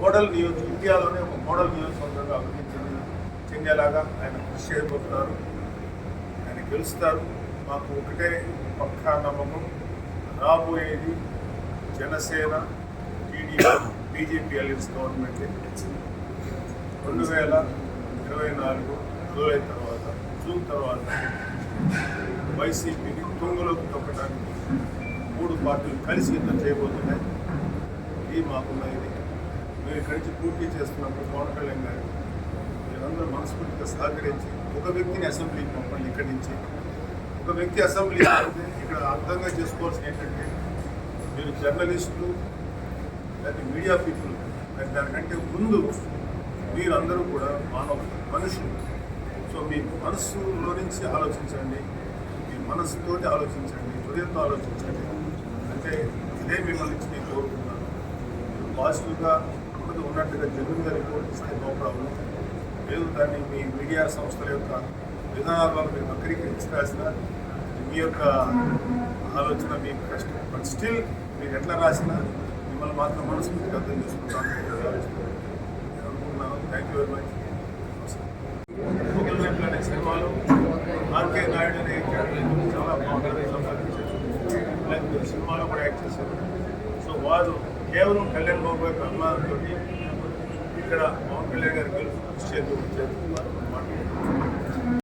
Model నియోజక ఇండియాలోనే ఒక మోడల్ నియోజకవర్గంగా అభివృద్ధి చెందిన చెందేలాగా ఆయన కృషి చేయబోతున్నారు. ఆయన గెలుస్తారు. మాకు ఒకటే పక్కా నమ్మకం. రాబోయేది Janasena TDP BJP alliance government రెండు వేల ఇరవై నాలుగు జూలై తర్వాత జూన్ తర్వాత వైసీపీని తుంగలోకి తొక్కడానికి మూడు పార్టీలు కలిసి యుద్ధం చేయబోతున్నాయి. ఇది మాకున్న ఇది ఇక్కడి నుంచి పూర్తి చేస్తున్నప్పుడు పవన్ కళ్యాణ్ గారు మీరందరూ మనస్ఫూర్తిగా సహకరించి ఒక వ్యక్తిని అసెంబ్లీకి పంపండి ఇక్కడి నుంచి. ఒక వ్యక్తి అసెంబ్లీ ఇక్కడ అర్థంగా చేసుకోవాల్సిన ఏంటంటే మీరు జర్నలిస్టులు లేకపోతే మీడియా పీపుల్ మరి దానికంటే ముందు మీరందరూ కూడా మానవులు మనుషులు. సో మీ మనస్సులో నుంచి ఆలోచించండి మీ మనస్సుతోటి ఆలోచించండి హృదయంతో ఆలోచించండి. అంటే ఇదే మిమ్మల్ని నుంచి నేను కోరుకుంటున్నాను. పాజిటివ్గా ఉన్నది ఉన్నట్టుగా జన్యుగా రిపోర్ట్ ఇస్తే నో ప్రాబ్లం లేదు దాన్ని మీ మీడియా సంస్థల యొక్క విధానాలను మీరు వక్రీకరించాల్సిన మీ యొక్క ఆలోచన మీ కష్టం బట్ స్టిల్ మీరు ఎట్లా రాసినా మిమ్మల్ని మాత్రం మనసు మీకు అర్థం చేసుకుంటాను అనుకుంటున్నాను. Thank you very much Google map అనే సినిమాలో ఆర్కే నాయుడు అనే క్యారెక్టర్ చాలా బాగుంటుంది సంపాదించారు. సినిమాలో కూడా యాక్ట్ చేశారు. సో వారు కేవలం కళ్యాణ్ బాబు గారి అభిమానంతో ఇక్కడ పవన్ కళ్యాణ్ గారు గెలుపు కృషి చేస్తూ చేస్తున్నారు